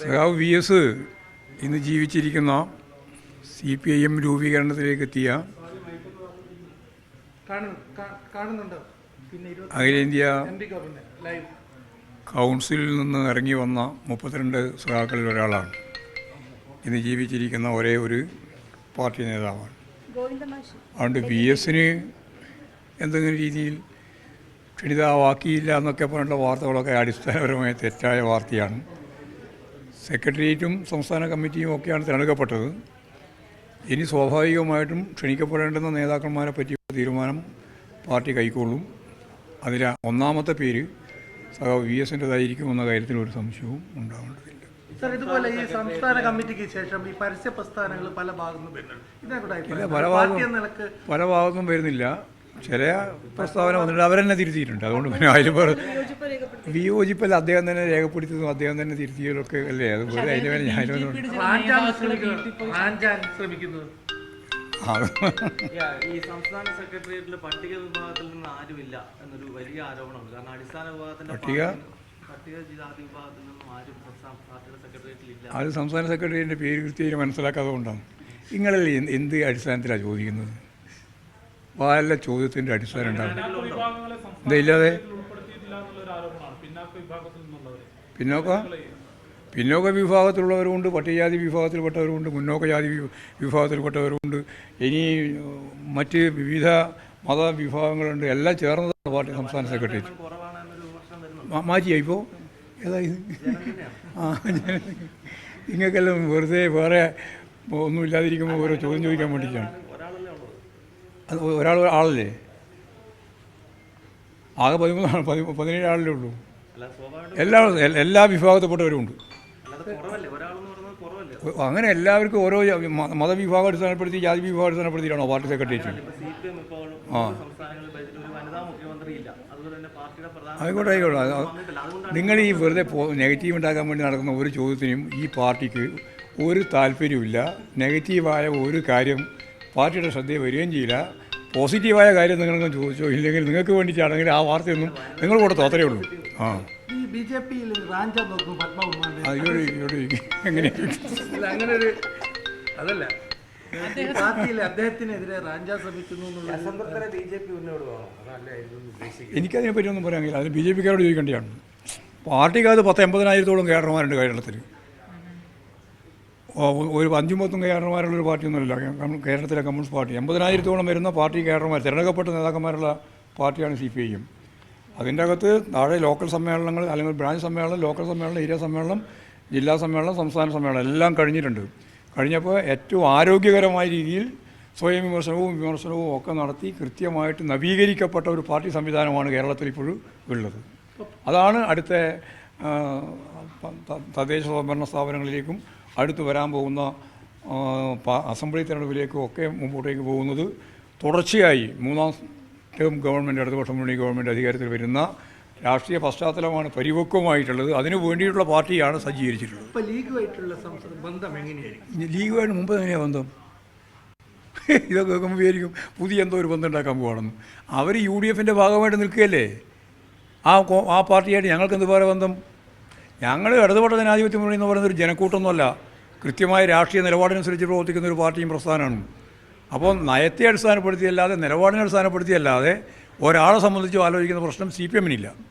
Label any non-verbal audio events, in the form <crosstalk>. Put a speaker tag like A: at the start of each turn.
A: സഖാവ് V S ഇന്ന് ജീവിച്ചിരിക്കുന്ന സി പി ഐ എം രൂപീകരണത്തിലേക്ക് എത്തിയ അഖിലേന്ത്യ കൗൺസിലിൽ നിന്ന് ഇറങ്ങി വന്ന മുപ്പത്തിരണ്ട് സഖാക്കളിൽ ഒരാളാണ്. ഇന്ന് ജീവിച്ചിരിക്കുന്ന ഒരേ ഒരു പാർട്ടി നേതാവാണ്. അതുകൊണ്ട് വി എസിന് എന്തെങ്കിലും രീതിയിൽ ക്ഷണിതാവാക്കിയില്ല എന്നൊക്കെ പറഞ്ഞിട്ടുള്ള വാർത്തകളൊക്കെ അടിസ്ഥാനപരമായ തെറ്റായ വാർത്തയാണ്. സെക്രട്ടേറിയറ്റും സംസ്ഥാന കമ്മിറ്റിയും ഒക്കെയാണ് തിരഞ്ഞെടുക്കപ്പെട്ടത്. ഇനി സ്വാഭാവികമായിട്ടും ക്ഷണിക്കപ്പെടേണ്ടുന്ന നേതാക്കന്മാരെ പറ്റിയുള്ള തീരുമാനം പാർട്ടി കൈക്കൊള്ളും. അതിൽ ഒന്നാമത്തെ പേര് സഹ വി എസിന്റെതായിരിക്കുമെന്ന കാര്യത്തിൽ ഒരു സംശയവും ഉണ്ടാവേണ്ടതില്ല.
B: സർ ഇതുപോലെ ഈ സംസ്ഥാന കമ്മിറ്റിക്ക് ശേഷം ഈ പരസ്യ പ്രസ്ഥാനങ്ങൾ പല ഭാഗത്തുനിന്നും വരുന്നുണ്ട് എന്ന
A: പല ഭാഗത്തും വരുന്നില്ല. ചില പ്രസ്താവന വന്നിട്ട് അവരെന്നെ തിരുത്തിയിട്ടുണ്ട്. അതുകൊണ്ട് പിന്നെ അതിൽ വിയോജിപ്പല്ല. അദ്ദേഹം തന്നെ രേഖപ്പെടുത്തിയതും അദ്ദേഹം തന്നെ തിരുത്തിയതൊക്കെ അല്ലേ? അതുപോലെ അതിന്റെ മേലെ
C: യാ, ഈ സംസ്ഥാന സെക്രട്ടേറിയറ്റിൽ പട്ടിക വിഭാഗത്തിൽ നിന്ന് ആരുമില്ല എന്നൊരു വലിയ ആരോപണമുണ്ട്. കാരണം അടിസ്ഥാന വിഭാഗത്തിന്റെ
A: പട്ടിക?
C: പാർട്ടി- പട്ടിക വിഭാഗത്തിൽ നിന്നും ആരും സംസ്ഥാന പാർട്ടിയുടെ സെക്രട്ടേറിയറ്റിൽ ഇല്ല
A: അത് സംസ്ഥാന സെക്രട്ടറിയുടെ പേര് കൃത്യമായി മനസ്സിലാക്കാതെ കൊണ്ടാണ് നിങ്ങളല്ലേ എന്ത് അടിസ്ഥാനത്തിലാണ് ചോദിക്കുന്നത്? വല്ല ചോദ്യത്തിന്റെ അടിസ്ഥാനം ഉണ്ടാകും ഇതില്ലാതെ പിന്നോക്ക? പിന്നോക്ക വിഭാഗത്തിലുള്ളവരുമുണ്ട് പട്ടികജാതി വിഭാഗത്തിൽപ്പെട്ടവരുമുണ്ട് മുന്നോക്ക ജാതി വിഭാഗത്തിൽപ്പെട്ടവരുമുണ്ട്. ഇനി മറ്റ് വിവിധ മത വിഭാഗങ്ങളുണ്ട് എല്ലാം ചേർന്നതാണ് പാർട്ടി സംസ്ഥാന സെക്രട്ടേറിയറ്റ്.
C: കുറവാണ് എന്നൊരു വിമർശനം വരുന്നു
A: മാ- മാറ്റിയാ ഇപ്പോൾ ഏതായി? ആ നിങ്ങൾക്കെല്ലാം വെറുതെ വേറെ ഒന്നും ഇല്ലാതിരിക്കുമ്പോൾ ഓരോ ചോദ്യം ചോദിക്കാൻ വേണ്ടിയിട്ടാണ്. അത് ഒരാൾ ആളല്ലേ? ആകെ പതിമൂന്ന് പതി പതിനേഴ് ആളല്ലേ ഉള്ളൂ. എല്ലാ എല്ലാ വിഭാഗത്തിൽപ്പെട്ടവരുമുണ്ട് അങ്ങനെ എല്ലാവർക്കും ഓരോ മതവിഭാഗം അടിസ്ഥാനപ്പെടുത്തി ജാതി വിഭാഗം അടിസ്ഥാനപ്പെടുത്തിയിട്ടാണോ പാർട്ടി സെക്രട്ടേറിയറ്റ് ആ. ആയിക്കോട്ടെ ആയിക്കോട്ടെ. നിങ്ങൾ ഈ വെറുതെ നെഗറ്റീവ് ഉണ്ടാക്കാൻ വേണ്ടി നടക്കുന്ന ഒരു ചോദ്യത്തിനും ഈ പാർട്ടിക്ക് ഒരു താല്പര്യമില്ല നെഗറ്റീവായ ഒരു കാര്യം പാർട്ടിയുടെ ശ്രദ്ധയിൽ വരികയും ചെയ്യില്ല. പോസിറ്റീവായ കാര്യം നിങ്ങളൊന്നും ചോദിച്ചോ ഇല്ലെങ്കിൽ നിങ്ങൾക്ക് വേണ്ടിയിട്ടാണെങ്കിൽ ആ വാർത്തയൊന്നും നിങ്ങൾ കൂടെ തോത്തരേ ഉള്ളൂ. ആ.
B: ബി ജെ പിയിൽ
A: എങ്ങനെ
B: അങ്ങനെ ഒരു അതല്ല
A: എനിക്കതിനെ പറ്റിയൊന്നും പറയാൻ കഴിയില്ല. അത് ബി ജെ പിക്കാരോട് ചോദിക്കേണ്ടതാണ്. പാർട്ടിക്കകത്ത് പത്ത് എൺപതിനായിരത്തോളം കേരളമാരുണ്ട് കേരളത്തിൽ. ഒരു അഞ്ചും പത്തും കേരളമാരുള്ളൊരു പാർട്ടിയൊന്നുമല്ല. കേരളത്തിലെ കമ്മ്യൂണിസ്റ്റ് പാർട്ടി. എൺപതിനായിരത്തോളം വരുന്ന പാർട്ടി കേരളമാർ തിരഞ്ഞെടുക്കപ്പെട്ട നേതാക്കന്മാരുള്ള പാർട്ടിയാണ് സി പി ഐ എം അതിന്റെ അകത്ത് താഴെ ലോക്കൽ സമ്മേളനങ്ങൾ അല്ലെങ്കിൽ ബ്രാഞ്ച് സമ്മേളനം ലോക്കൽ സമ്മേളനം ഏരിയ സമ്മേളനം ജില്ലാ സമ്മേളനം സംസ്ഥാന സമ്മേളനം എല്ലാം കഴിഞ്ഞിട്ടുണ്ട്. കഴിഞ്ഞപ്പോൾ ഏറ്റവും ആരോഗ്യകരമായ രീതിയിൽ സ്വയം വിമർശനവും വിമർശനവും ഒക്കെ നടത്തി കൃത്യമായിട്ട് നവീകരിക്കപ്പെട്ട ഒരു പാർട്ടി സംവിധാനമാണ് കേരളത്തിൽ ഇപ്പോഴും ഉള്ളത്. അതാണ് അടുത്ത തദ്ദേശ സ്വയംഭരണ സ്ഥാപനങ്ങളിലേക്കും അടുത്ത് വരാൻ പോകുന്ന അസംബ്ലി തെരഞ്ഞെടുപ്പിലേക്കും ഒക്കെ മുമ്പോട്ടേക്ക് പോകുന്നത് തുടർച്ചയായി മൂന്നാം ടേം ഗവൺമെന്റ് ഇടതുപക്ഷ മുന്നണി ഗവൺമെന്റ് അധികാരത്തിൽ വരുന്ന രാഷ്ട്രീയ പശ്ചാത്തലമാണ് പരിപക്വമായിട്ടുള്ളത്. അതിനു വേണ്ടിയിട്ടുള്ള പാർട്ടിയാണ് സജ്ജീകരിച്ചിട്ടുള്ളത്.
B: ഇപ്പോൾ ലീഗുമായിട്ടുള്ള ബന്ധം എങ്ങനെയായിരിക്കും?
A: ലീഗുമായിട്ട് മുമ്പ് എങ്ങനെയാണ് ബന്ധം? <laughs> ഇതൊക്കെ കേൾക്കുമ്പോൾ വിചാരിക്കും പുതിയ എന്തോ ഒരു ബന്ധം ഉണ്ടാക്കാൻ പോകണമെന്ന് അവർ യു ഡി എഫിന്റെ ഭാഗമായിട്ട് നിൽക്കുകയല്ലേ? ആ ആ പാർട്ടിയായിട്ട് ഞങ്ങൾക്ക് എന്ത് പോലെ ബന്ധം? ഞങ്ങൾ ഇടതുപെട്ട ജനാധിപത്യ മുന്നണി എന്ന് പറയുന്ന ഒരു ജനക്കൂട്ടമൊന്നുമല്ല കൃത്യമായ രാഷ്ട്രീയ നിലപാടിനനുസരിച്ച് പ്രവർത്തിക്കുന്ന ഒരു പാർട്ടിയും പ്രസ്ഥാനമാണ്. അപ്പോൾ നയത്തെ അടിസ്ഥാനപ്പെടുത്തിയല്ലാതെ നിലപാടിനെ അടിസ്ഥാനപ്പെടുത്തിയല്ലാതെ ഒരാളെ സംബന്ധിച്ച് ആലോചിക്കുന്ന പ്രശ്നം സി പി എമ്മിനില്ല.